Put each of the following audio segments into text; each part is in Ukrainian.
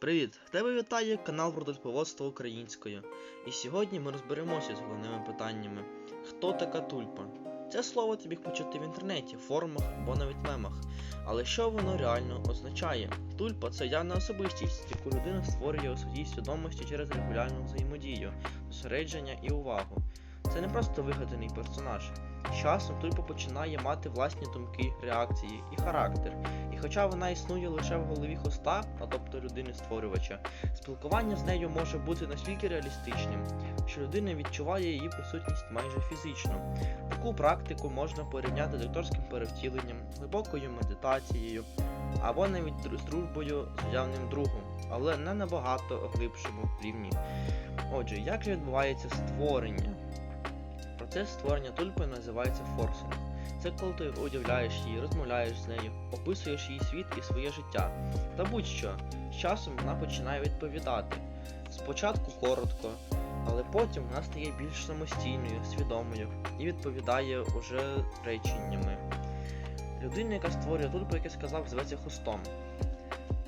Привіт! Тебе вітає канал про тульповодство українською. І сьогодні ми розберемося з головними питаннями. Хто така тульпа? Це слово ти міг почути в інтернеті, форумах або навіть мемах. Але що воно реально означає? Тульпа це явна особистість, яку людина створює у своїй свідомості через регулярну взаємодію, зосередження і увагу. Це не просто вигаданий персонаж. Часом тульпа починає мати власні думки, реакції і характер. І хоча вона існує лише в голові хоста, а тобто людини-створювача, спілкування з нею може бути настільки реалістичним, що людина відчуває її присутність майже фізично. Таку практику можна порівняти з акторським перевтіленням, глибокою медитацією або навіть з дружбою з уявним другом, але не набагато глибшому рівні. Отже, як же відбувається створення? Процес створення тульпи називається форсинг. Це коли ти уявляєш її, розмовляєш з нею, описуєш її світ і своє життя. Та будь-що, з часом вона починає відповідати. Спочатку коротко, але потім вона стає більш самостійною, свідомою і відповідає уже реченнями. Людина, яка створює тульпу, як я сказав, зветься хостом.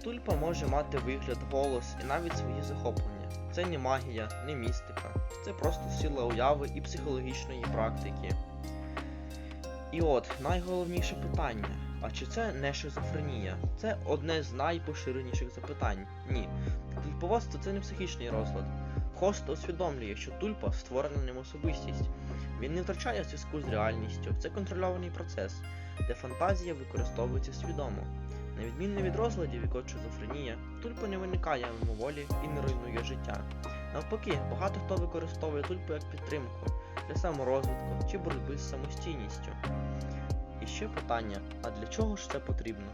Тульпа може мати вигляд, голос і навіть свої захоплення. Це не магія, не містика, це просто сила уяви і психологічної практики. І от найголовніше питання: а чи це не шизофренія? Це одне з найпоширеніших запитань. Ні. Тульповодство це не психічний розлад. Хост усвідомлює, що тульпа створена ним особистість. Він не втрачає зв'язку з реальністю. Це контрольований процес, де фантазія використовується свідомо. На відміну від розладів, як от шизофренія, тульпа не виникає мимоволі і не руйнує життя. Навпаки, багато хто використовує тульпу як підтримку для саморозвитку чи боротьби з самостійністю. І ще питання: а для чого ж це потрібно?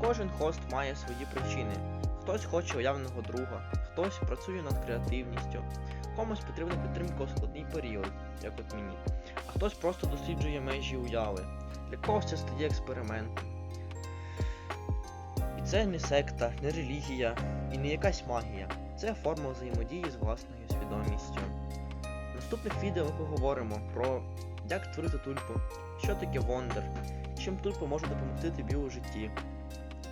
Кожен хост має свої причини. Хтось хоче уявного друга, хтось працює над креативністю, комусь потрібна підтримка у складний період, як от мені, а хтось просто досліджує межі уяви. Для когось це стає експериментом. Це не секта, не релігія і не якась магія. Це форма взаємодії з власною свідомістю. В наступних відео ми поговоримо про як створити тульпу, що таке вондер, чим тульпа може допомогти тобі у житті.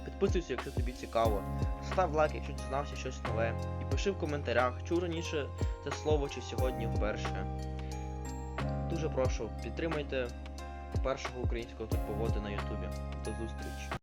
Підписуйся, якщо тобі цікаво, став лайк, якщо дізнався щось нове, і пиши в коментарях, чув раніше це слово чи сьогодні вперше. Дуже прошу, підтримайте першого українського тульповода на Ютубі. До зустрічі!